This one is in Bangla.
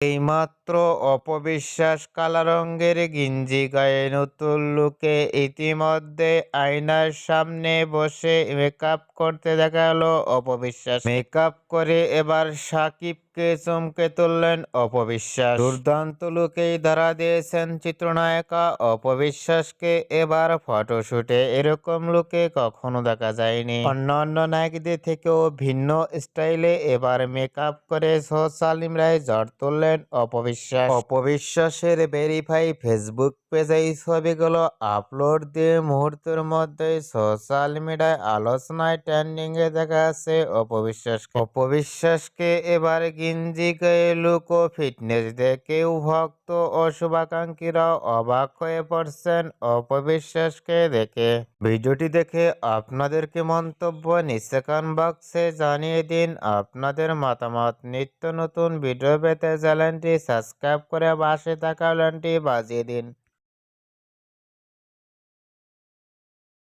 এইমাত্র অপবিশ্বাস কালা রঙের গিঞ্জি গায়ে নতুন লুকে ইতিমধ্যে আয়নার সামনে বসে মেকআপ করতে দেখা গেল অপবিশ্বাস। মেকআপ করে এবার সাকিবকে চমকে তুললেন অপবিশ্বাস। দুর্দান্ত লুকেই ধরা দিয়েছেন চিত্রনায়িকা অপবিশ্বাসকে। এবার ফটোশুটে এরকম লুকে কখনো দেখা যায়নি। অন্যান্য নায়কদের থেকেও ভিন্ন স্টাইলে এবার মেকআপ করে সোশ্যাল মিডিয়ায় ঝড় তুললেন অপবিশ্বাস। অপবিশ্বাসের ভেরিফাই ফেসবুক পেজে এই ছবিগুলো আপলোড দিয়ে মুহূর্তের মধ্যে সোশ্যাল মিডিয়ায় আলোচনায় ট্রেন্ডিং এ দেখা যাচ্ছে অপবিশ্বাস অপবিশ্বাসকে এবার গিঞ্জি গায়ে লুক ফিটনেস দেখেও ভক্ত ও শুভাকাঙ্ক্ষীরাও অবাক হয়ে পড়ছেন, অপবিশ্বাসকে দেখে। ভিডিওটি দেখে আপনাদের কি মন্তব্য নিচে কমেন্ট বক্সে জানিয়ে দিন। আপনাদের মতামত, নিত্য নতুন ভিডিও পেতে চ্যানেলটি সাবস্ক্রাইব করে পাশে থাকা বেলটি বাজিয়ে দিন।